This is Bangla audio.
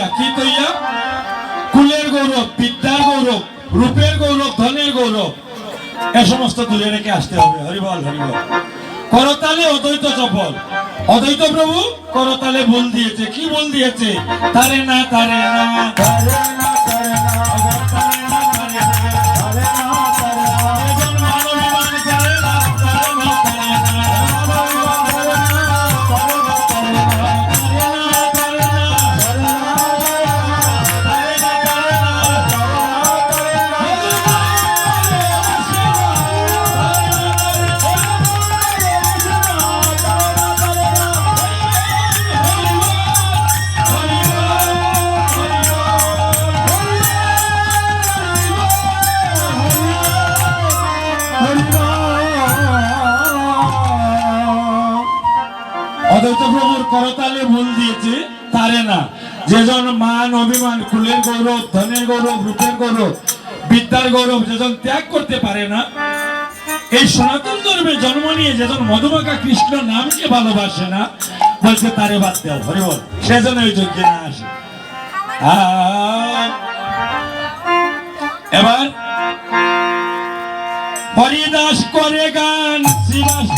তা কি তৈয়া কুলের গৌরব বিদ্যার গৌরব রূপের গৌরব ধনের গৌরব এ সমস্ত দূরে রেখে আসতে হবে। হরিবল হরিবল। করতালে অদ্বৈত চপল অদ্বৈত প্রভু করতালে বল দিয়েছে। কি বল দিয়েছে? তারে না, তারে না, অদ্বৈত প্রভুর করতালে তারে না। যেজন মান অভিমান, কুলের গৌরব, ধনের গৌরব, রূপের গৌরব, বিদ্যার গৌরব যেজন ত্যাগ করতে পারে না, এই সনাতন ধর্মে জন্ম নিয়ে যেজন মধুমাখা কৃষ্ণ নামকে ভালোবাসে না, বলছে, তারে বাদ সেজন্য ওই যজ্ঞে না আসে। এবার হরিদাস করে গান শ্রীবাস